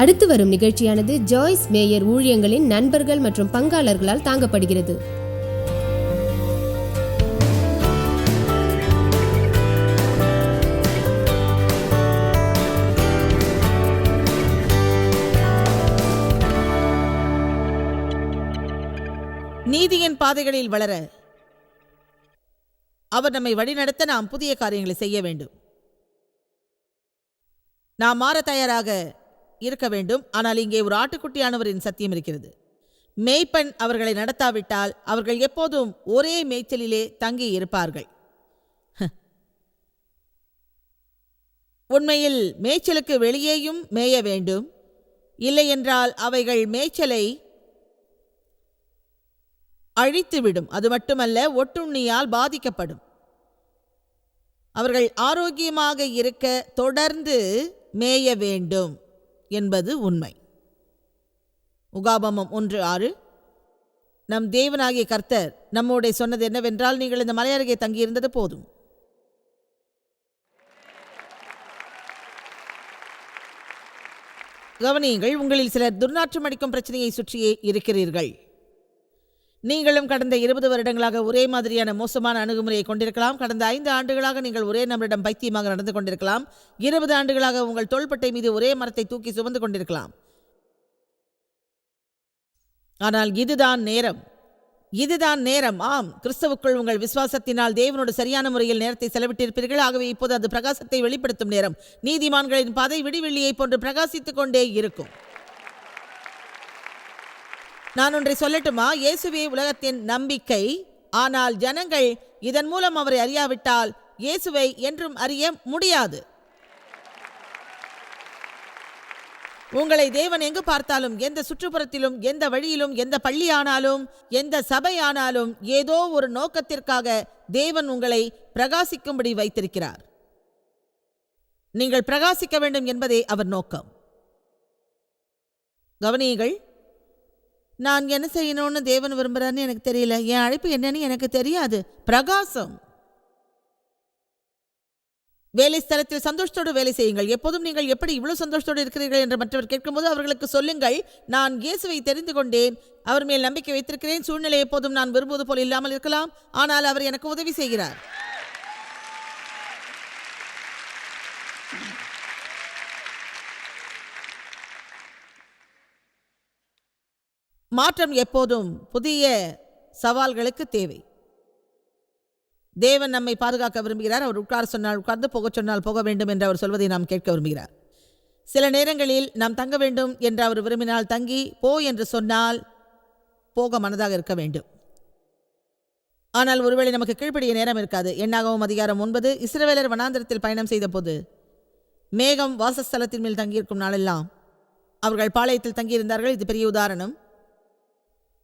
அடுத்து வரும் நிகழ்ச்சியானது ஜாய்ஸ் மேயர் ஊழியங்களின் நண்பர்கள் மற்றும் பங்காளர்களால் தாங்கப்படுகிறது. நீதியின் பாதைகளில் வளர அவர் நம்மை வழிநடத்த நாம் புதிய காரியங்களை செய்ய வேண்டும். நாம் மாற தயாராக இருக்க வேண்டும். ஆனால் இங்கே ஒரு ஆட்டுக்குட்டியானவரின் சத்தியம் இருக்கிறது. மேய்ப்பன் அவர்களை நடத்தாவிட்டால் அவர்கள் எப்போதும் ஒரே மேய்ச்சலிலே தங்கி இருப்பார்கள். உண்மையில் மேய்ச்சலுக்கு வெளியேயும் மேய வேண்டும். இல்லையென்றால் அவைகள் மேய்ச்சலை அழித்துவிடும். அது மட்டுமல்ல ஒட்டுண்ணியால் பாதிக்கப்படும். அவர்கள் ஆரோக்கியமாக இருக்க தொடர்ந்து மேய வேண்டும். என்பது உண்மை. உகாபமம் ஒன்று ஆறு. நம் தேவனாகிய கர்த்தர் நம்மோட சொன்னது என்னவென்றால் நீங்கள் இந்த மலையருகே தங்கியிருந்தது போதும். கவனியுங்கள் உங்களில் சிலர் துர்நாற்றம் அடிக்கும் பிரச்சனையை சுற்றியே இருக்கிறீர்கள். நீங்களும் கடந்த இருபது வருடங்களாக ஒரே மாதிரியான மோசமான அணுகுமுறையை கொண்டிருக்கலாம். கடந்த ஐந்து ஆண்டுகளாக நீங்கள் ஒரே நபரிடம் பைத்தியமாக நடந்து கொண்டிருக்கலாம். இருபது ஆண்டுகளாக உங்கள் தோள்பட்டை மீது ஒரே மரத்தை தூக்கி சுமந்து கொண்டிருக்கலாம். ஆனால் இதுதான் நேரம். இதுதான் நேரம். ஆம் கிறிஸ்தவுக்குள் உங்கள் விசுவாசத்தினால் தேவனோடு சரியான முறையில் நேரத்தை செலவிட்டிருப்பீர்கள். ஆகவே இப்போது அது பிரகாசத்தை வெளிப்படுத்தும் நேரம். நீதிமான்களின் பாதை விடிவெள்ளியைப் போன்று பிரகாசித்துக் கொண்டே இருக்கும். நான் ஒன்றை சொல்லட்டுமா? இயேசுவே உலகத்தின் நம்பிக்கை. ஆனால் ஜனங்கள் இதன் மூலம் அவரை அறியாவிட்டால் இயேசுவை என்றும் அறிய முடியாது. உங்களை தேவன் எங்கு பார்த்தாலும் எந்த சுற்றுப்புறத்திலும் எந்த வழியிலும் எந்த பள்ளியானாலும் எந்த சபையானாலும் ஏதோ ஒரு நோக்கத்திற்காக தேவன் உங்களை பிரகாசிக்கும்படி வைத்திருக்கிறார். நீங்கள் பிரகாசிக்க வேண்டும் என்பதே அவர் நோக்கம். கவனியுங்கள் நான் என்ன செய்யணும்னு தேவன் விரும்புகிறான்னு எனக்கு தெரியல. என் அழைப்பு என்னன்னு எனக்கு தெரியாது. பிரகாசம். வேலை ஸ்தலத்தில் சந்தோஷத்தோடு வேலை செய்யுங்கள். எப்போதும் நீங்கள் எப்படி இவ்வளவு சந்தோஷத்தோடு இருக்கிறீர்கள் என்று மற்றவர் கேட்கும்போது அவர்களுக்கு சொல்லுங்கள். நான் இயேசுவை தெரிந்து கொண்டேன். அவர் மேல் நம்பிக்கை வைத்திருக்கிறேன். சூழ்நிலை எப்போதும் நான் விரும்புவது போல் இல்லாமல் இருக்கலாம். ஆனால் அவர் எனக்கு உதவி செய்கிறார். மாற்றம் எப்போதும் புதிய சவால்களுக்கு தேவை. தேவன் நம்மை பாதுகாக்க விரும்புகிறார். அவர் உட்கார சொன்னால் உட்கார்ந்து போகச் சொன்னால் போக வேண்டும் என்று அவர் சொல்வதை நாம் கேட்க விரும்புகிறார். சில நேரங்களில் நாம் தங்க வேண்டும் என்று அவர் விரும்பினால் தங்கி போ என்று சொன்னால் போக மனதாக இருக்க வேண்டும். ஆனால் ஒருவேளை நமக்கு கீழ்ப்படிய நேரம் இருக்காது. எண்ணாகவும் அதிகாரம் ஒன்பது இஸ்ரவேலர் வனாந்திரத்தில் பயணம் செய்தபோது மேகம் வாசஸ்தலத்தின் மேல் தங்கியிருக்கும் நாளெல்லாம் அவர்கள் பாளையத்தில் தங்கியிருந்தார்கள். இது பெரிய உதாரணம்.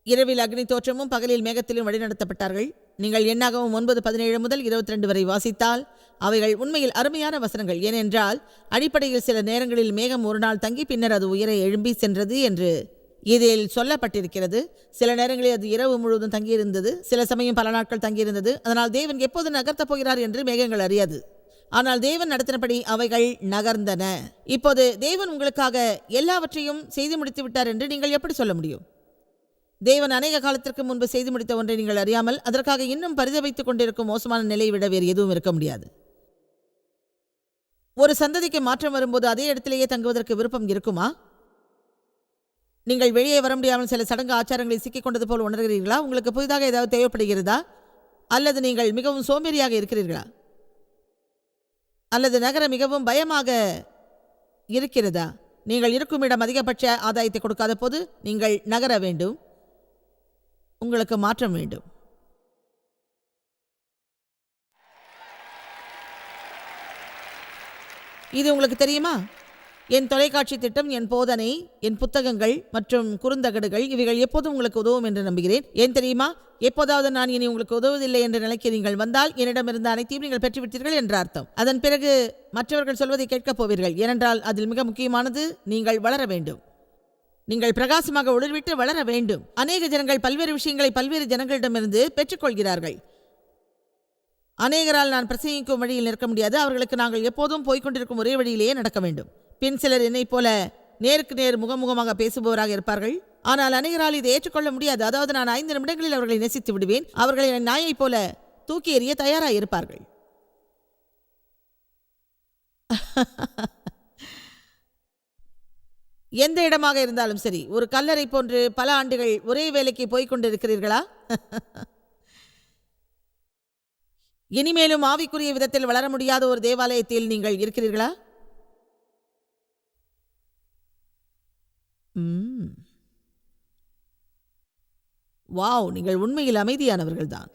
இரவில் அக்னி தோற்றமும் பகலில் மேகத்திலும் வழிநடத்தப்பட்டார்கள். நீங்கள் எண்ணாகவும் ஒன்பது பதினேழு முதல் இருபத்தி ரெண்டு வரை வாசித்தால் அவைகள் உண்மையில் அருமையான வசனங்கள். ஏனென்றால் அடிப்படையில் சில நேரங்களில் மேகம் ஒரு நாள் தங்கி பின்னர் அது உயர எழும்பி சென்றது என்று இதில் சொல்லப்பட்டிருக்கிறது. சில நேரங்களில் அது இரவு முழுவதும் தங்கியிருந்தது. சில சமயம் பல நாட்கள் தங்கியிருந்தது. அதனால் தேவன் எப்போது நகர்த்தப் போகிறார் என்று மேகங்கள் அறியாது. ஆனால் தேவன் நடத்தினபடி அவைகள் நகர்ந்தன. இப்போது தேவன் உங்களுக்காக எல்லாவற்றையும் செய்து முடித்து விட்டார் என்று நீங்கள் எப்படி சொல்ல முடியும்? தேவன் அநேக காலத்திற்கு முன்பு செய்து முடித்த ஒன்றை நீங்கள் அறியாமல் அதற்காக இன்னும் பரிதவித்துக் கொண்டிருக்கும் மோசமான நிலையை விட வேறு எதுவும் இருக்க முடியாது. ஒரு சந்ததிக்கு மாற்றம் வரும்போது அதே இடத்திலேயே தங்குவதற்கு விருப்பம் இருக்குமா? நீங்கள் வெளியே வர முடியாமல் சில சடங்கு ஆச்சாரங்களை சிக்கிக்கொண்டது போல் உணர்கிறீர்களா? உங்களுக்கு புதிதாக ஏதாவது தேவைப்படுகிறதா? அல்லது நீங்கள் மிகவும் சோம்பேறியாக இருக்கிறீர்களா? அல்லது நகரம் மிகவும் பயமாக இருக்கிறதா? நீங்கள் இருக்கும் இடம் அதிகபட்ச ஆதாயத்தை கொடுக்காத போது நீங்கள் நகர வேண்டும். உங்களுக்கு மாற்றம் வேண்டும். இது உங்களுக்கு தெரியுமா? என் தொலைக்காட்சி திட்டம் என் போதனை என் புத்தகங்கள் மற்றும் குறுந்தகடுகள் இவைகள் எப்போதும் உங்களுக்கு உதவும் என்று நம்புகிறேன். ஏன் தெரியுமா? எப்போதாவது நான் இனி உங்களுக்கு உதவுவதில்லை என்ற நிலைக்கு நீங்கள் வந்தால் என்னிடமிருந்து அனைத்தையும் நீங்கள் பெற்றுவிட்டீர்கள் என்ற அர்த்தம். அதன் பிறகு மற்றவர்கள் சொல்வதை கேட்கப் போவீர்கள். ஏனென்றால் அதில் மிக முக்கியமானது நீங்கள் வளர வேண்டும். நீங்கள் பிரகாசமாக உடல்விட்டு வளர வேண்டும். அநேக ஜனங்கள் பல்வேறு விஷயங்களை பல்வேறு ஜனங்களிடமிருந்து பெற்றுக்கொள்கிறார்கள். அநேகரால் நான் பிரசங்கிக்கும் வழியில் நிற்க முடியாது. அவர்களுக்கு நாங்கள் எப்போதும் போய்கொண்டிருக்கும் ஒரே வழியிலேயே நடக்க வேண்டும். பின் சிலர் என்னைப் போல நேருக்கு நேர் முகமுகமாக பேசுபவராக இருப்பார்கள். ஆனால் அநேகரால் இதை ஏற்றுக்கொள்ள முடியாது. அதாவது நான் ஐந்து நிமிடங்களில் அவர்களை நேசித்து விடுவேன். அவர்களை என் நாயைப் போல தூக்கி எறிய தயாராக இருப்பார்கள் எந்த இடமாக இருந்தாலும் சரி ஒரு கல்லறை போன்று பல ஆண்டுகள் ஒரே வேலைக்கு போய்கொண்டிருக்கிறீர்களா? இனிமேலும் ஆவிக்குரிய விதத்தில் வளர முடியாத ஒரு தேவாலயத்தில் நீங்கள் இருக்கிறீர்களா? வாவ் நீங்கள் உண்மையில் அமைதியானவர்கள்தான்.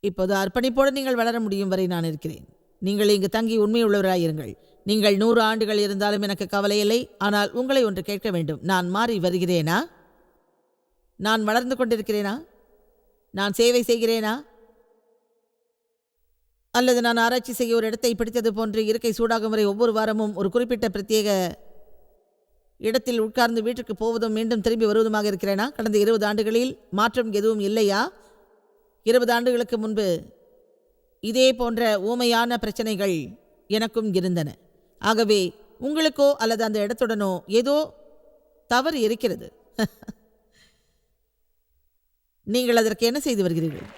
இப்போது அர்ப்பணிப்போடு நீங்கள் வளர முடியும் வரை நான் இருக்கிறேன். நீங்கள் இங்கு தங்கி உண்மையுள்ளவராயிருங்கள். நீங்கள் நூறு ஆண்டுகள் இருந்தாலும் எனக்கு கவலையில்லை. ஆனால் உங்களை ஒன்று கேட்க வேண்டும். நான் மாறி வருகிறேனா? நான் வளர்ந்து கொண்டிருக்கிறேனா? நான் சேவை செய்கிறேனா? அல்லது நான் ஆராய்ச்சி செய்ய ஒரு இடத்தை பிடித்தது போன்று இருக்கை சூடாகும் வரை ஒவ்வொரு வாரமும் ஒரு குறிப்பிட்ட பிரத்யேக இடத்தில் உட்கார்ந்து வீட்டுக்கு போவதும் மீண்டும் திரும்பி வருவதுமாக இருக்கிறேனா? கடந்த இருபது ஆண்டுகளில் மாற்றம் எதுவும் இல்லையா? இருபது ஆண்டுகளுக்கு முன்பு இதே போன்ற ஊமையான பிரச்சனைகள் எனக்கும் இருந்தன. ஆகவே உங்களுக்கோ அல்லது அந்த இடத்துடனோ ஏதோ தவறு இருக்கிறது. நீங்கள் அதற்கு என்ன செய்து வருகிறீர்கள்?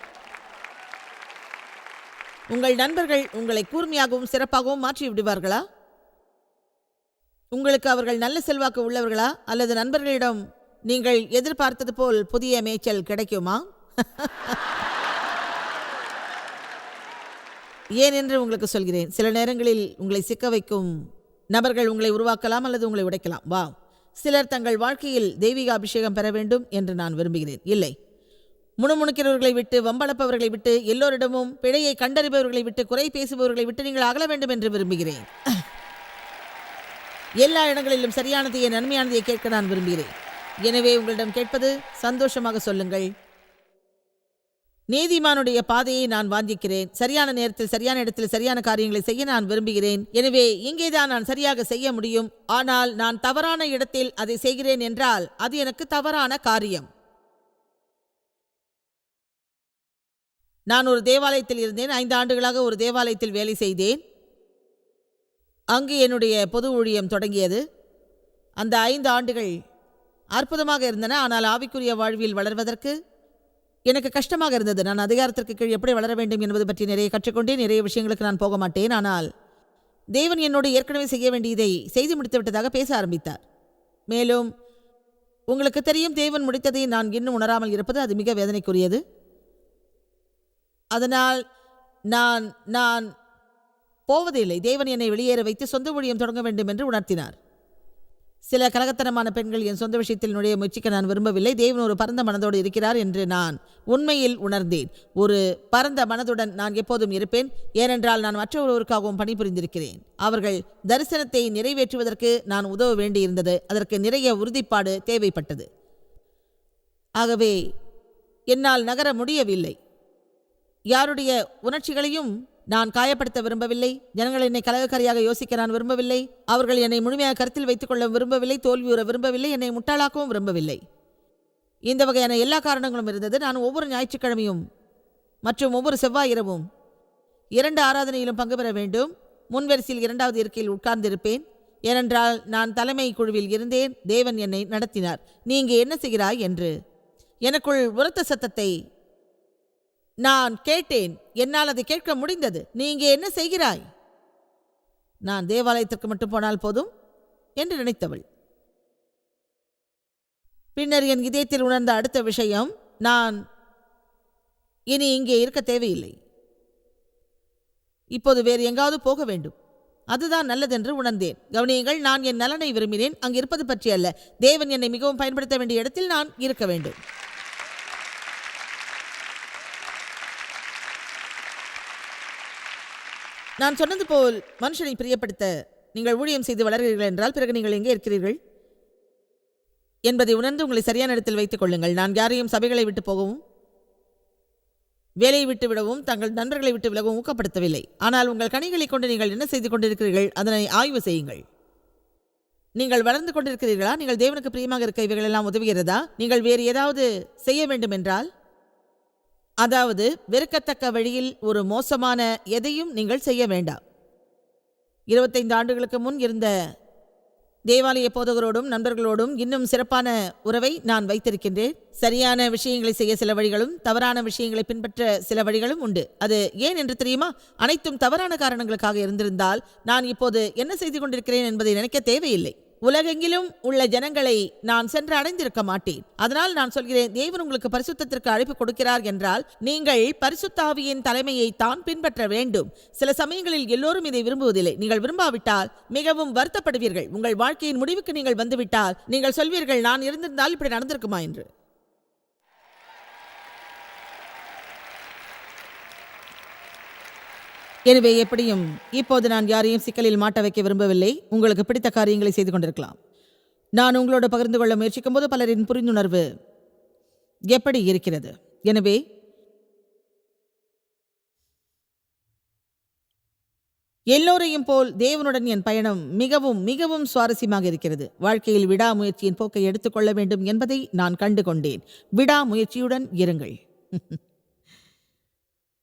உங்கள் நண்பர்கள் உங்களை கூர்மையாகவும் சிறப்பாகவும் மாற்றி விடுவார்களா? உங்களுக்கு அவர்கள் நல்ல செல்வாக்கு உள்ளவர்களா? அல்லது நண்பர்களிடம் நீங்கள் எதிர்பார்த்தது போல் புதிய மேய்ச்சல் கிடைக்குமா? ஏன் என்று உங்களுக்கு சொல்கிறேன். சில நேரங்களில் உங்களை சிக்க வைக்கும் நபர்கள் உங்களை உருவாக்கலாம் அல்லது உங்களை உடைக்கலாம். வா. சிலர் தங்கள் வாழ்க்கையில் தெய்வீக அபிஷேகம் பெற வேண்டும் என்று நான் விரும்புகிறேன். இல்லை. முணுமுணுக்கிறவர்களை விட்டு வம்பளப்பவர்களை விட்டு எல்லோரிடமும் பிழையை கண்டறிபவர்களை விட்டு குறை பேசுபவர்களை விட்டு நீங்கள் அகல வேண்டும் என்று விரும்புகிறேன். எல்லா இடங்களிலும் சரியானதையே நன்மையானதையே கேட்க நான் விரும்புகிறேன். எனவே உங்களிடம் கேட்பது சந்தோஷமாக சொல்லுங்கள். நீதிமானுடைய பாதையை நான் வாஞ்சிக்கிறேன். சரியான நேரத்தில் சரியான இடத்தில் சரியான காரியங்களை செய்ய நான் விரும்புகிறேன். எனவே இங்கேதான் நான் சரியாக செய்ய முடியும். ஆனால் நான் தவறான இடத்தில் அதை செய்கிறேன் என்றால் அது எனக்கு தவறான காரியம். நான் ஒரு தேவாலயத்தில் இருந்தேன். ஐந்து ஆண்டுகளாக ஒரு தேவாலயத்தில் வேலை செய்தேன். அங்கு என்னுடைய பொது ஊழியம் தொடங்கியது. அந்த ஐந்து ஆண்டுகள் அற்புதமாக இருந்தன. ஆனால் ஆவிக்குரிய வாழ்வில் வளர்வதற்கு எனக்கு கஷ்டமாக இருந்தது. நான் அதிகாரத்திற்கு கீழ் எப்படி வளர வேண்டும் என்பது பற்றி நிறைய கற்றுக்கொண்டே நிறைய விஷயங்களுக்கு நான் போக மாட்டேன். ஆனால் தேவன் என்னோடு ஏற்கனவே செய்ய வேண்டியதை செய்து முடித்து விட்டதாக பேச ஆரம்பித்தார். மேலும் உங்களுக்கு தெரியும் தேவன் முடித்ததை நான் இன்னும் உணராமல் இருப்பது அது மிக வேதனைக்குரியது. அதனால் நான் நான் போவதில்லை. தேவன் என்னை வெளியேற வைத்து சொந்த ஊழியம் தொடங்க வேண்டும் என்று உணர்த்தினார். சில கலகத்தனமான பெண்கள் என் சொந்த விஷயத்தில் நுழைய முயற்சிக்க நான் விரும்பவில்லை. தேவன் ஒரு பரந்த மனதோடு இருக்கிறார் என்று நான் உண்மையில் உணர்ந்தேன். ஒரு பரந்த மனதுடன் நான் எப்போதும் இருப்பேன். ஏனென்றால் நான் மற்ற ஒருவருக்காகவும் பணிபுரிந்திருக்கிறேன். அவர்கள் தரிசனத்தை நிறைவேற்றுவதற்கு நான் உதவ வேண்டியிருந்தது. அதற்கு நிறைய உறுதிப்பாடு தேவைப்பட்டது. ஆகவே என்னால் நகர முடியவில்லை. யாருடைய உணர்ச்சிகளையும் நான் காயப்படுத்த விரும்பவில்லை. ஜனங்கள் என்னை கலகக்காரியாக யோசிக்க நான் விரும்பவில்லை. அவர்கள் என்னை முழுமையாக கருத்தில் வைத்துக் கொள்ள விரும்பவில்லை தோல்வியுற விரும்பவில்லை. என்னை முட்டாளாக்கவும் விரும்பவில்லை. இந்த வகையான எல்லா காரணங்களும் இருந்தது. நான் ஒவ்வொரு ஞாயிற்றுக்கிழமையும் மற்றும் ஒவ்வொரு செவ்வாய் இரவும் இரண்டு ஆராதனையிலும் பங்கு பெற வேண்டும். முன்வரிசையில் இரண்டாவது இருக்கையில் உட்கார்ந்திருப்பேன். ஏனென்றால் நான் தலைமை குழுவில் இருந்தேன். தேவன் என்னை நடத்தினார். நீ இங்கே என்ன செய்கிறாய் என்று. எனக்குள் உரத்த சத்தத்தை நான் கேட்டேன். என்னால் அதை கேட்க முடிந்தது. நீ இங்கே என்ன செய்கிறாய்? நான் தேவாலயத்திற்கு மட்டும் போனால் போதும்? என்று நினைத்தவள். பின்னர் என் இதயத்தில் உணர்ந்த அடுத்த விஷயம் நான் இனி இங்கே இருக்க தேவையில்லை. இப்போது வேறு எங்காவது போக வேண்டும். அதுதான் நல்லதென்று உணர்ந்தேன். கவனியுங்கள் நான் என் நலனை விரும்பினேன். அங்கு இருப்பது பற்றி அல்ல தேவன் என்னை மிகவும் பயன்படுத்த வேண்டிய இடத்தில் நான் இருக்க வேண்டும். நான் சொன்னது போல் மனுஷனை பிரியப்படுத்த நீங்கள் ஊழியம் செய்து வளர்கிறீர்கள் என்றால் பிறகு நீங்கள் எங்கே இருக்கிறீர்கள்? என்பதை உணர்ந்து உங்களை சரியான இடத்தில் வைத்துக் கொள்ளுங்கள். நான் யாரையும் சபைகளை விட்டு போகவும் வேலையை விட்டு விடவும் தங்கள் நண்பர்களை விட்டு விலகவும் ஊக்கப்படுத்தவில்லை. ஆனால் உங்கள் கனிகளை கொண்டு நீங்கள் என்ன செய்து கொண்டிருக்கிறீர்கள்? அதனை ஆய்வு செய்யுங்கள். நீங்கள் வளர்ந்து கொண்டிருக்கிறீர்களா? நீங்கள் தேவனுக்கு பிரியமாக இருக்க இவைகள் எல்லாம் உதவுகிறதா? நீங்கள் வேறு ஏதாவது செய்ய வேண்டும் என்றால் அதாவது வெறுக்கத்தக்க வழியில் ஒரு மோசமான எதையும் நீங்கள் செய்ய வேண்டாம். இருபத்தைந்து ஆண்டுகளுக்கு முன் இருந்த தேவாலய போதகரோடும் நண்பர்களோடும் இன்னும் சிறப்பான உறவை நான் வைத்திருக்கின்றேன். சரியான விஷயங்களை செய்ய சில வழிகளும் தவறான விஷயங்களை பின்பற்ற சில வழிகளும் உண்டு. அது ஏன் என்று தெரியுமா? அனைத்தும் தவறான காரணங்களுக்காக இருந்திருந்தால் நான் இப்போது என்ன செய்து கொண்டிருக்கிறேன் என்பதை நினைக்க தேவையில்லை. உலகெங்கிலும் உள்ள ஜனங்களை நான் சென்று அடைந்திருக்க மாட்டேன். அதனால் நான் சொல்கிறேன் தேவன் உங்களுக்கு பரிசுத்தத்திற்கு அழைப்பு கொடுக்கிறார் என்றால் நீங்கள் பரிசுத்தாவியின் தலைமையை தான் பின்பற்ற வேண்டும். சில சமயங்களில் எல்லோரும் இதை விரும்புவதில்லை. நீங்கள் விரும்பாவிட்டால் மிகவும் வருத்தப்படுவீர்கள். உங்கள் வாழ்க்கையின் முடிவுக்கு நீங்கள் வந்துவிட்டால் நீங்கள் சொல்வீர்கள் நான் இருந்திருந்தால் இப்படி நடந்திருக்குமா என்று. எனவே எப்படியும் இப்போது நான் யாரையும் சிக்கலில் மாட்ட வைக்க விரும்பவில்லை. உங்களுக்கு பிடித்த காரியங்களை செய்து கொண்டிருக்கலாம். நான் உங்களோடு பகிர்ந்து கொள்ள முயற்சிக்கும் போது பலரின் புரிந்துணர்வு எப்படி இருக்கிறது? எனவே எல்லோரையும் போல் தேவனுடன் என் பயணம் மிகவும் மிகவும் சுவாரஸ்யமாக இருக்கிறது. வாழ்க்கையில் விடாமுயற்சியின் போக்கை எடுத்துக்கொள்ள வேண்டும் என்பதை நான் கண்டு கொண்டேன் விடாமுயற்சியுடன் இருங்கள்.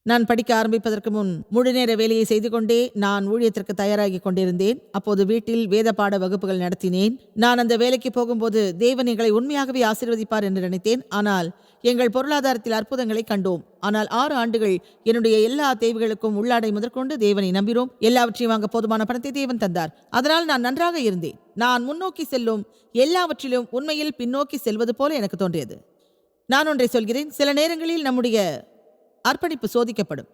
நான் படிக்க ஆரம்பிப்பதற்கு முன் முழுநேர வேலையை செய்து கொண்டே நான் ஊழியத்திற்கு தயாராகி கொண்டிருந்தேன். அப்போது வீட்டில் வேத பாட வகுப்புகள் நடத்தினேன். நான் அந்த வேலைக்கு போகும்போது தேவன் எங்களை உண்மையாகவே ஆசீர்வதிப்பார் என்று நினைத்தேன். ஆனால் எங்கள் பொருளாதாரத்தில் அற்புதங்களை கண்டோம். ஆனால் ஆறு ஆண்டுகள் என்னுடைய எல்லா தேவைகளுக்கும் உள்ளாடை முதற்கொண்டு தேவனை நம்பினோம். எல்லாவற்றையும் வாங்க போதுமான பணத்தை தேவன் தந்தார். அதனால் நான் நன்றாக இருந்தேன். நான் முன்னோக்கி செல்லும் எல்லாவற்றிலும் உண்மையில் பின்னோக்கி செல்வது போல எனக்கு தோன்றியது. நான் ஒன்றை சொல்கிறேன். சில நேரங்களில் நம்முடைய அர்ப்பணிப்பு சோதிக்கப்படும்.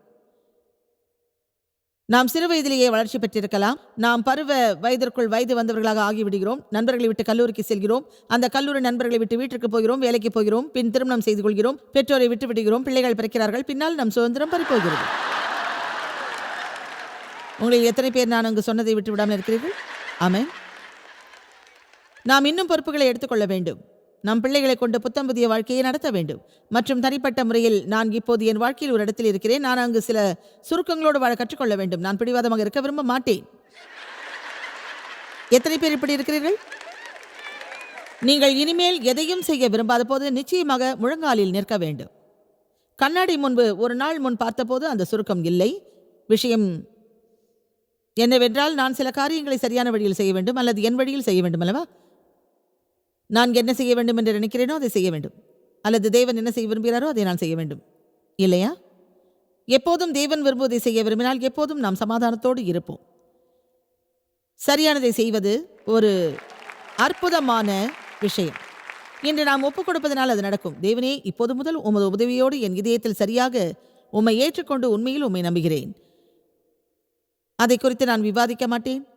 நாம் சிறு வயதிலேயே வளர்ச்சி பெற்றிருக்கலாம். நாம் பருவ வயதிற்குள் வயது வந்தவர்களாக ஆகிவிடுகிறோம். நண்பர்களை விட்டு கல்லூரிக்கு செல்கிறோம். அந்த கல்லூரி நண்பர்களை விட்டு வீட்டிற்கு போகிறோம் வேலைக்கு போகிறோம் பின் திருமணம் செய்து கொள்கிறோம் பெற்றோரை விட்டு விடுகிறோம் பிள்ளைகள் பிறக்கிறார்கள் பின்னால் நம் சுதந்திரம் பறிப்போகிறது உங்களில் எத்தனை பேர் நான் அங்கு சொன்னதை விட்டு விடாமல் இருக்கிறீர்கள்? ஆமென். நாம் இன்னும் பொறுப்புகளை எடுத்துக்கொள்ள வேண்டும். நம் பிள்ளைகளை கொண்டு புத்தம் புதிய வாழ்க்கையை நடத்த வேண்டும். மற்றும் தனிப்பட்ட முறையில் நான் இப்போது என் வாழ்க்கையில் ஒரு இடத்தில் இருக்கிறேன். நான் அங்கு சில சுருக்கங்களோடு வாழ கற்றுக்கொள்ள வேண்டும். நான் பிடிவாதமாக இருக்க விரும்ப மாட்டேன். எத்தனை பேர் இப்படி இருக்கிறீர்கள்? நீங்கள் இனிமேல் எதையும் செய்ய விரும்பாத போது நிச்சயமாக முழங்காலில் நிற்க வேண்டும். கண்ணாடி முன்பு ஒரு நாள் முன் பார்த்தபோது அந்த சுருக்கம் இல்லை. விஷயம் என்னவென்றால் நான் சில காரியங்களை சரியான வழியில் செய்ய வேண்டும் அல்லது என் வழியில் செய்ய வேண்டும் அல்லவா? நான் என்ன செய்ய வேண்டும் என்று நினைக்கிறேனோ அதை செய்ய வேண்டும். அல்லது தேவன் என்ன செய்ய விரும்புகிறாரோ அதை நான் செய்ய வேண்டும். இல்லையா? எப்போதும் தேவன் விரும்புவதை செய்ய விரும்பினால் எப்போதும் நாம் சமாதானத்தோடு இருப்போம். சரியானதை செய்வது ஒரு அற்புதமான விஷயம். இன்று நாம் ஒப்புக் கொடுப்பதனால் அது நடக்கும். தேவனே இப்போது முதல் உமது உதவியோடு என் இதயத்தில் சரியாக உம்மை ஏற்றுக்கொண்டு உண்மையில் உம்மை நம்புகிறேன். அதை குறித்து நான் விவாதிக்க மாட்டேன்.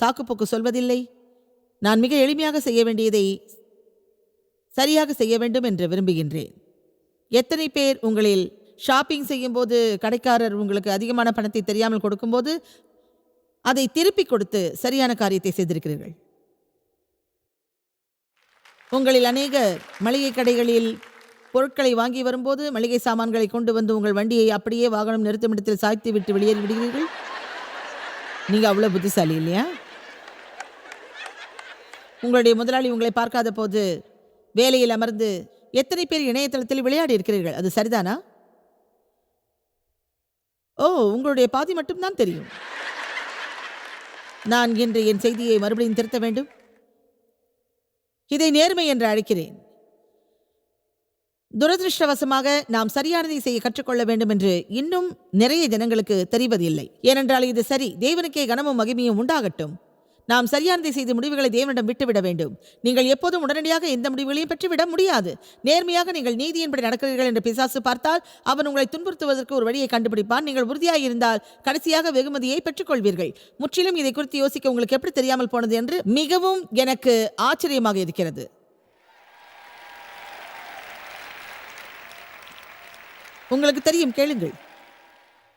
சாக்குப்போக்கு சொல்வதில்லை. நான் மிக எளிமையாக செய்ய வேண்டியதை சரியாக செய்ய வேண்டும் என்று விரும்புகின்றேன். எத்தனை பேர் உங்களில் ஷாப்பிங் செய்யும்போது கடைக்காரர் உங்களுக்கு அதிகமான பணத்தை தெரியாமல் கொடுக்கும்போது அதை திருப்பி கொடுத்து சரியான காரியத்தை செய்திருக்கிறீர்கள்? உங்களில் அநேக மளிகை கடைகளில் பொருட்களை வாங்கி வரும்போது மளிகை சாமான்களை கொண்டு வந்து உங்கள் வண்டியை அப்படியே வாகனம் நிறுத்தும் இடத்தில் சாய்த்து விட்டு வெளியேறி விடுகிறீர்கள் நீங்கள் அவ்வளோ புத்திசாலி இல்லையா? உங்களுடைய முதலாளி உங்களை பார்க்காத போது வேலையில் அமர்ந்து எத்தனை பேர் இணையதளத்தில் விளையாடி இருக்கிறீர்கள்? அது சரிதானா? ஓ உங்களுடைய பாதி மட்டும்தான் தெரியும். நான் இன்று என் செய்தியை மறுபடியும் திருத்த வேண்டும். இதை நேர்மை என்று அழைக்கிறேன். துரதிருஷ்டவசமாக நாம் சரியானதை செய்ய கற்றுக்கொள்ள வேண்டும் என்று இன்னும் நிறைய ஜனங்களுக்கு தெரிவதில்லை. ஏனென்றால் இது சரி. தேவனுக்கே கனமும் மகிமையும் உண்டாகட்டும். நாம் சரியானதை செய்து முடிவுகளை தேவனிடம் விட்டுவிட வேண்டும். நீங்கள் எப்போதும் உடனடியாக எந்த முடிவுகளையும் பெற்றுவிட முடியாது. நேர்மையாக நீங்கள் நீதியின்படி நடக்கிறீர்கள் என்று பிசாசு பார்த்தால் அவன் உங்களை துன்புறுத்துவதற்கு ஒரு வழியை கண்டுபிடிப்பான். நீங்கள் உறுதியாக இருந்தால் கடைசியாக வெகுமதியை பெற்றுக்கொள்வீர்கள். முற்றிலும் இதை குறித்து யோசிக்க உங்களுக்கு எப்படி தெரியாமல் போனது என்று மிகவும் எனக்கு ஆச்சரியமாக இருக்கிறது. உங்களுக்கு தெரியும் கேளுங்கள்.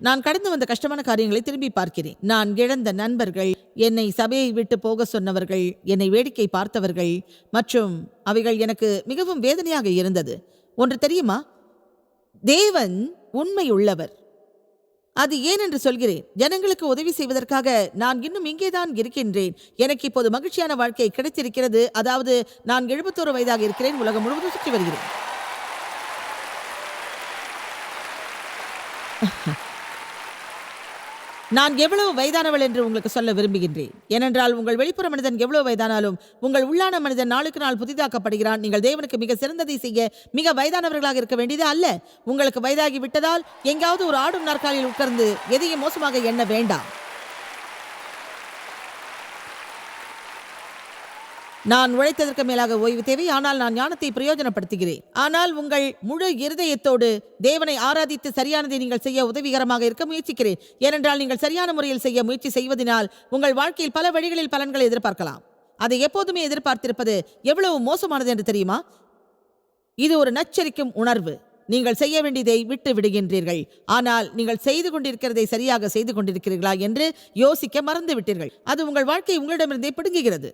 நான் கடந்து வந்த கஷ்டமான காரியங்களை திரும்பி பார்க்கிறேன். நான் இழந்த நண்பர்கள் என்னை சபையை விட்டு போக சொன்னவர்கள் என்னை வேடிக்கை பார்த்தவர்கள் மற்றும் அவைகள் எனக்கு மிகவும் வேதனையாக இருந்தது. ஒன்று தெரியுமா? தேவன் உண்மையுள்ளவர். அது ஏன் என்று சொல்கிறேன். ஜனங்களுக்கு உதவி செய்வதற்காக நான் இன்னும் இங்கேதான் இருக்கின்றேன். எனக்கு இப்போது மகிழ்ச்சியான வாழ்க்கை கிடைத்திருக்கிறது. அதாவது நான் எழுபத்தோரு வயதாக இருக்கிறேன். உலகம் முழுவதும் சுற்றி வருகிறேன். நான் எவ்வளவு வயதானவள் என்று உங்களுக்கு சொல்ல விரும்புகின்றேன். ஏனென்றால் உங்கள் வெளிப்புற மனிதன் எவ்வளவு வயதானாலும் உங்கள் உள்ளான மனிதன் நாளுக்கு நாள் புதிதாக்கப்படுகிறான். நீங்கள் தேவனுக்கு மிக சிறந்ததை செய்ய மிக வயதானவர்களாக இருக்க வேண்டியது அல்ல. உங்களுக்கு வயதாகி விட்டதால் எங்காவது ஒரு ஆடும் நாற்காலியில் உட்கார்ந்து எதையும் மோசமாக எண்ண வேண்டாம். நான் உழைத்ததற்கு மேலாக ஓய்வு தேவை ஆனால் நான் ஞானத்தை பிரயோஜனப்படுத்துகிறேன். ஆனால் உங்கள் முழு இருதயத்தோடு தேவனை ஆராதித்து சரியானதை நீங்கள் செய்ய உதவிகரமாக இருக்க முயற்சிக்கிறேன். ஏனென்றால் நீங்கள் சரியான முறையில் செய்ய முயற்சி செய்வதனால் உங்கள் வாழ்க்கையில் பல வழிகளில் பலன்களை எதிர்பார்க்கலாம். அதை எப்போதுமே எதிர்பார்த்திருப்பது எவ்வளவு மோசமானது என்று தெரியுமா? இது ஒரு நச்சரிக்கும் உணர்வு. நீங்கள் செய்ய வேண்டியதை விட்டு விடுகின்றீர்கள். ஆனால் நீங்கள் செய்து கொண்டிருக்கிறதை சரியாக செய்து கொண்டிருக்கிறீர்களா என்று யோசிக்க மறந்து விட்டீர்கள் அது உங்கள் வாழ்க்கை உங்களிடமிருந்தே பிடுங்குகிறது.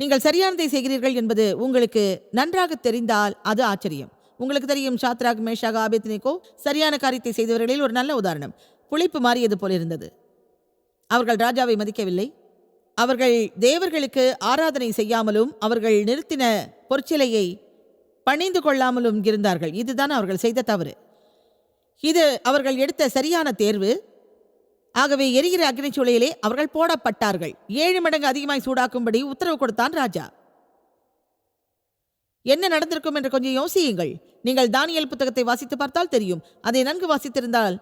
நீங்கள் சரியானதை செய்கிறீர்கள் என்பது உங்களுக்கு நன்றாக தெரிந்தால் அது ஆச்சரியம். உங்களுக்கு தெரியும் சாத்ராக் மேஷாக ஆபேத்னிகோ சரியான காரியத்தை செய்தவர்களில் ஒரு நல்ல உதாரணம். புளிப்பு மாறியது போல இருந்தது. அவர்கள் ராஜாவை மதிக்கவில்லை. அவர்கள் தேவர்களுக்கு ஆராதனை செய்யாமலும் அவர்கள் நிறுத்தின பொற்சிலையை பணிந்து கொள்ளாமலும் இருந்தார்கள். இதுதான் அவர்கள் செய்த தவறு. இது அவர்கள் எடுத்த சரியான தேர்வு. ஆகவே எரிகிற அக்னி சூளையிலே அவர்கள் போடப்பட்டார்கள். ஏழு மடங்கு அதிகமாய் சூடாக்கும்படி உத்தரவு கொடுத்தான் ராஜா. என்ன நடந்திருக்கும் என்று கொஞ்சம் யோசியுங்கள். நீங்கள் தானியல் புத்தகத்தை வாசித்து பார்த்தால் தெரியும். அதை நன்கு வாசித்திருந்தால்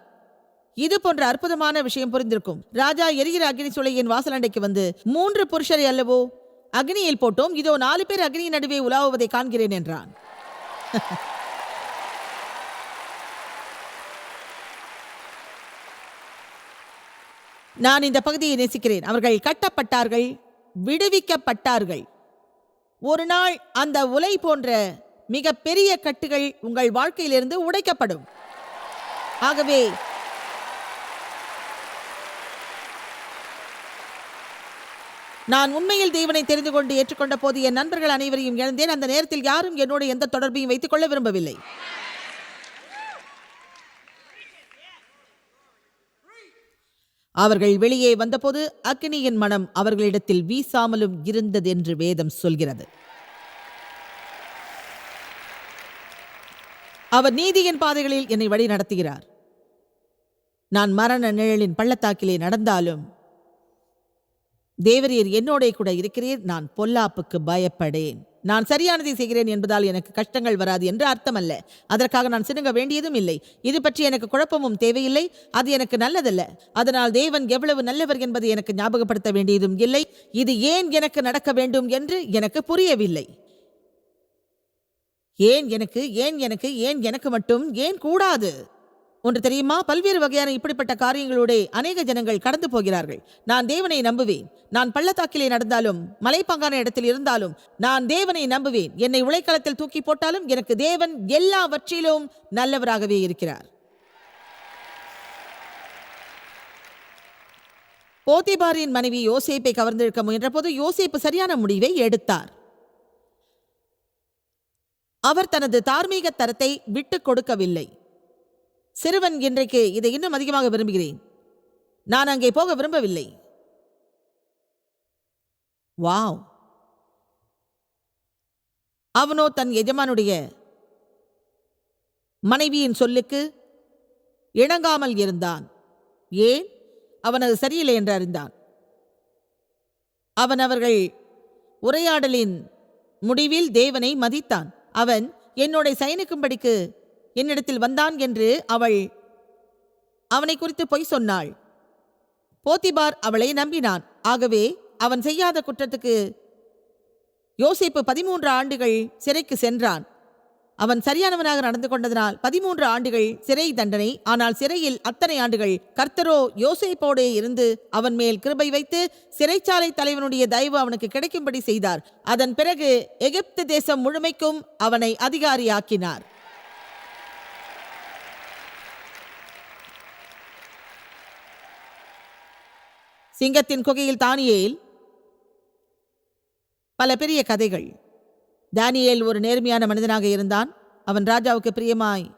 இது போன்ற அற்புதமான விஷயம் புரிந்திருக்கும். ராஜா எரிகிற அக்னி சூளையின் வாசலண்டைக்கு வந்து மூன்று புருஷரை அல்லவோ? அக்னியில் போட்டோம். இதோ நாலு பேர் அக்னியின் நடுவே உலாவுவதை காண்கிறேன் என்றான். நான் இந்த பகுதியை நேசிக்கிறேன். அவர்கள் கட்டப்பட்டார்கள் விடுவிக்கப்பட்டார்கள். ஒரு நாள் அந்த உலை போன்ற மிக பெரிய கட்டுகள் உங்கள் வாழ்க்கையிலிருந்து உடைக்கப்படும். ஆகவே நான் உண்மையில் தேவனை தெரிந்து கொண்டு ஏற்றுக்கொண்ட போது என் நண்பர்கள் அனைவரையும் இழந்தேன். அந்த நேரத்தில் யாரும் என்னோடு எந்த தொடர்பையும் வைத்துக் கொள்ள விரும்பவில்லை. அவர்கள் வெளியே வந்தபோது அக்னியின் மனம் அவர்களிடத்தில் வீசாமலும் இருந்ததென்று வேதம் சொல்கிறது. அவர் நீதியின் பாதைகளில் என்னை வழி நடத்துகிறார். நான் மரண நிழலின் பள்ளத்தாக்கிலே நடந்தாலும் தேவரீர் என்னோட கூட இருக்கிறீர் நான் பொல்லாப்புக்கு பயப்படேன். நான் சரியானதை செய்கிறேன் என்பதால் எனக்கு கஷ்டங்கள் வராது என்று அர்த்தமல்ல. அதற்காக நான் சினுங்க வேண்டியதும் இல்லை. இது பற்றி எனக்கு குழப்பமும் தேவையில்லை. அது எனக்கு நல்லதல்ல. அதனால் தேவன் எவ்வளவு நல்லவர் என்பதை எனக்கு ஞாபகப்படுத்த வேண்டியதும் இல்லை. இது ஏன் எனக்கு நடக்க வேண்டும் என்று எனக்கு புரியவில்லை. ஏன் எனக்கு ஏன் எனக்கு ஏன் எனக்கு மட்டும் ஏன் கூடாது? ஒன்று தெரியுமா? பல்வேறு வகையான இப்படிப்பட்ட காரியங்களோட அநேக ஜனங்கள் கடந்து போகிறார்கள். நான் தேவனை நம்புவேன். நான் பள்ளத்தாக்கிலே நடந்தாலும் மலைப்பாங்கான இடத்தில் இருந்தாலும் நான் தேவனை நம்புவேன். என்னை உழைக்களத்தில் தூக்கி போட்டாலும் எனக்கு தேவன் எல்லாவற்றிலும் நல்லவராகவே இருக்கிறார். போத்திபாரின் மனைவி யோசேப்பை கவர்ந்திருக்க முயன்றபோது யோசேப்பு சரியான முடிவை எடுத்தார். அவர் தனது தார்மீக தரத்தை விட்டுக் கொடுக்கவில்லை. சிறுவன் இன்றைக்கு இதை இன்னும் அதிகமாக விரும்புகிறேன். நான் அங்கே போக விரும்பவில்லை. வாவ். அவனோ தன் எஜமானுடைய மனைவியின் சொல்லுக்கு இணங்காமல் இருந்தான். ஏன்? அவன் அது சரியில்லை என்று அறிந்தான். அவன் அவர்கள் உரையாடலின் முடிவில் தேவனை மதித்தான். அவன் என்னோட சயனிக்கும்படிக்கு என்னிடத்தில் வந்தான் என்று அவள் அவனை குறித்து பொய் சொன்னாள். போத்திபார் அவளை நம்பினான். ஆகவே அவன் செய்யாத குற்றத்துக்கு யோசிப்பு பதிமூன்று ஆண்டுகள் சிறைக்கு சென்றான். அவன் சரியானவனாக நடந்து கொண்டதனால் பதிமூன்று ஆண்டுகள் சிறை தண்டனை ஆனால் சிறையில் அத்தனை ஆண்டுகள் கர்த்தரோ யோசைப்போடே இருந்து அவன் மேல் கிருபை வைத்து சிறைச்சாலை தலைவனுடைய தயவு அவனுக்கு கிடைக்கும்படி செய்தார். அதன் பிறகு எகிப்து தேசம் முழுமைக்கும் அவனை அதிகாரியாக்கினார். சிங்கத்தின் குகையில் தானியேல். பல பெரிய கதைகள். தானியேல் ஒரு நேர்மையான மனிதனாக இருந்தான். அவன் ராஜாவுக்கு பிரியமாய்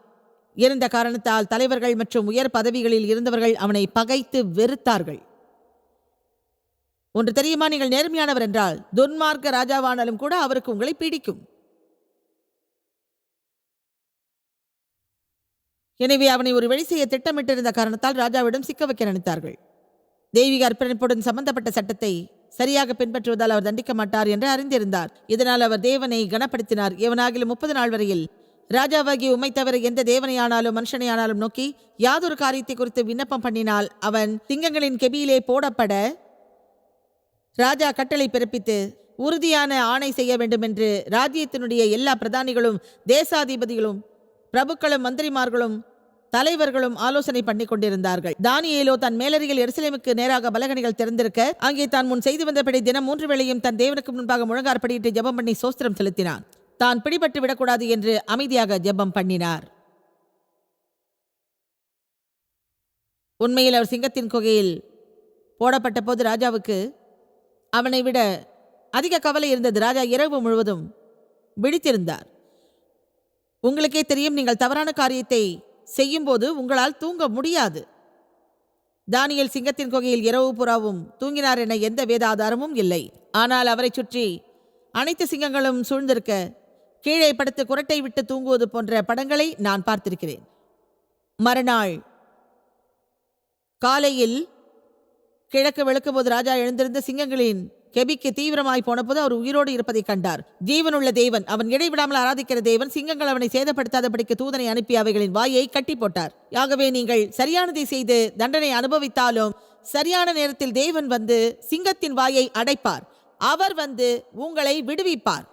இருந்த காரணத்தால் தலைவர்கள் மற்றும் உயர் பதவிகளில் இருந்தவர்கள் அவனை பகைத்து வெறுத்தார்கள். ஒன்று தெரியுமா நீங்கள் நேர்மையானவர் என்றால் துன்மார்க்க ராஜாவானாலும் கூட அவருக்கு உங்களை பிடிக்கும். எனவே அவனை ஒரு வழி செய்ய திட்டமிட்டிருந்த காரணத்தால் ராஜாவிடம் சிக்க வைக்க நினைத்தார்கள். தெய்வீக அர்ப்பணிப்புடன் சம்பந்தப்பட்ட சட்டத்தை சரியாக பின்பற்றுவதால் அவர் தண்டிக்க மாட்டார் என்று அறிந்திருந்தார். இதனால் அவர் தேவனை கனப்படுத்தினார். எவனாகிலும் முப்பது நாள் வரையில் ராஜாவாகி உம்மை தவிர எந்த தேவனையானாலும் மனுஷனையானாலும் நோக்கி யாதொரு காரியத்தை குறித்து விண்ணப்பம் பண்ணினால் அவன் சிங்கங்களின் கெபியிலே போடப்பட ராஜா கட்டளை பிறப்பித்து உறுதியான ஆணை செய்ய வேண்டும் என்று ராஜ்யத்தினுடைய எல்லா பிரதானிகளும் தேசாதிபதிகளும் பிரபுக்களும் மந்திரிமார்களும் தலைவர்களும் ஆலோசனை பண்ணி கொண்டிருந்தார்கள் தானியேலோ தன் மேலறையில் எருசலேமுக்கு நேராக பலகணிகள் திறந்திருக்க அங்கே தான் முன் செய்து வந்தபடி தினம் மூன்று வேளையும் தன் தேவனுக்கு முன்பாக முழங்கார்படியிட்டு ஜெபம் பண்ணி சோஸ்திரம் செலுத்தினான். தான் பிடிபட்டு விடக்கூடாது என்று அமைதியாக ஜெபம் பண்ணினார். உண்மையில் அவர் சிங்கத்தின் குகையில் போடப்பட்ட போது ராஜாவுக்கு அவனை விட அதிக கவலை இருந்தது. ராஜா இரவு முழுவதும் விழித்திருந்தார். உங்களுக்கே தெரியும் நீங்கள் தவறான காரியத்தை செய்யும்போது உங்களால் தூங்க முடியாது. தானியல் சிங்கத்தின் குகையில் இரவு புறாவும் தூங்கினார் என எந்த வேத ஆதாரமும் இல்லை. ஆனால் அவரைச் சுற்றி அனைத்து சிங்கங்களும் சூழ்ந்திருக்க கீழே படுத்து குரட்டை விட்டு தூங்குவது போன்ற படங்களை நான் பார்த்திருக்கிறேன். மறுநாள் காலையில் கிழக்கு வெளுக்கும்போது ராஜா எழுந்திருந்த சிங்கங்களின் கெபிக்கு தீவிரமாய் போனபோது அவர் உயிரோடு இருப்பதை கண்டார். ஜீவனுள்ள தேவன் அவன் இடைவிடாமல் ஆராதிக்கிற தேவன் சிங்கங்கள் அவனை சேதப்படுத்தாதபடிக்கு தூதனை அனுப்பி அவைகளின் வாயை கட்டி போட்டார் ஆகவே நீங்கள் சரியானதை செய்து தண்டனை அனுபவித்தாலும் சரியான நேரத்தில் தேவன் வந்து சிங்கத்தின் வாயை அடைப்பார். அவர் வந்து உங்களை விடுவிப்பார்.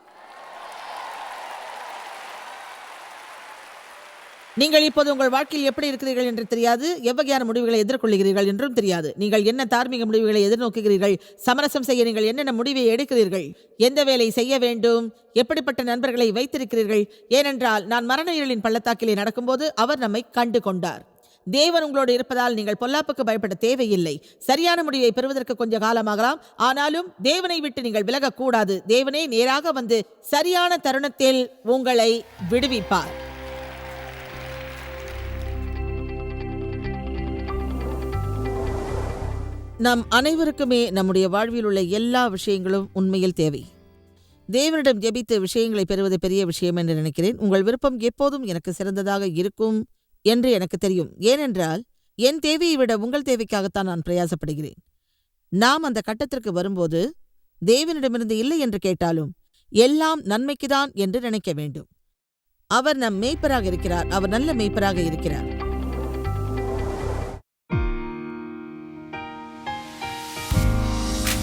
நீங்கள் இப்போது உங்கள் வாழ்க்கையில் எப்படி இருக்கிறீர்கள் என்று தெரியாது. எவ்வகையான முடிவுகளை எதிர்கொள்கிறீர்கள் என்றும் தெரியாது. நீங்கள் என்ன தார்மீக முடிவுகளை எதிர்நோக்குகிறீர்கள்? சமரசம் செய்ய நீங்கள் என்னென்ன முடிவை எடுக்கிறீர்கள்? எந்த வேலை செய்ய வேண்டும்? எப்படிப்பட்ட நண்பர்களை வைத்திருக்கிறீர்கள்? ஏனென்றால் நான் மரண இருளின் பள்ளத்தாக்கிலே நடக்கும்போது அவர் நம்மை கண்டு கொண்டார். தேவன் உங்களோடு இருப்பதால் நீங்கள் பொல்லாப்புக்கு பயப்பட தேவையில்லை. சரியான முடிவை பெறுவதற்கு கொஞ்சம் காலமாகலாம். ஆனாலும் தேவனை விட்டு நீங்கள் விலகக்கூடாது. தேவனே நேராக வந்து சரியான தருணத்தில் உங்களை விடுவிப்பார். நம் அனைவருக்குமே நம்முடைய வாழ்வில் உள்ள எல்லா விஷயங்களும் உண்மையில் தேவை. தேவனிடம் ஜெபித்து விஷயங்களை பெறுவது பெரிய விஷயம் என்று நினைக்கிறேன். உங்கள் விருப்பம் எப்போதும் எனக்கு சிறந்ததாக இருக்கும் என்று எனக்கு தெரியும். ஏனென்றால் என் தேவையை விட உங்கள் தேவைக்காகத்தான் நான் பிரயாசப்படுகிறேன். நாம் அந்த கட்டத்திற்கு வரும்போது தேவனிடமிருந்து இல்லை என்று கேட்டாலும் எல்லாம் நன்மைக்குதான் என்று நினைக்க வேண்டும். அவர் நம் மேய்ப்பராக இருக்கிறார். அவர் நல்ல மேய்ப்பராக இருக்கிறார்.